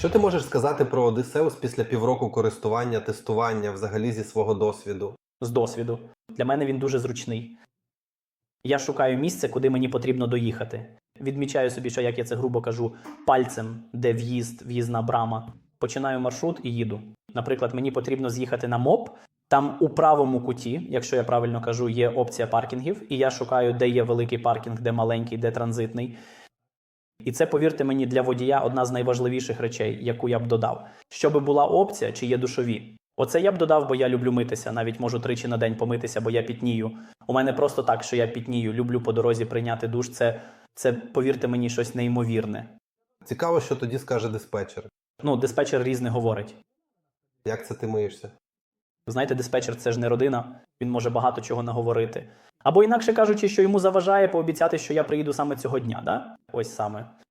Що ти можеш сказати про Одисеус після півроку користування, тестування, взагалі зі свого досвіду? з досвіду. Для мене він дуже зручний. Я шукаю місце, куди мені потрібно доїхати. Відмічаю собі, що як я це грубо кажу, пальцем, де в'їзд, в'їзна брама. Починаю маршрут і їду. Наприклад, мені потрібно з'їхати на МОП. Там у правому куті, якщо я правильно кажу, є опція паркінгів, і я шукаю, де є великий паркінг, де маленький, де транзитний. І це, повірте мені, для водія одна з найважливіших речей, яку я б додав. Щоб була опція, чи є душові. Оце я б додав, бо я люблю митися. Навіть можу тричі на день помитися, бо я пітнію. У мене просто так, що я пітнію, люблю по дорозі прийняти душ. Це, це повірте мені, щось неймовірне. Цікаво, що тоді скаже диспетчер. Ну, диспетчер різне говорить. Як це ти миєшся? Знаєте, диспетчер це ж не родина, він може багато чого наговорити. Або інакше кажучи, що йому заважає пообіцяти, що я приїду саме цього дня, да? Ось саме.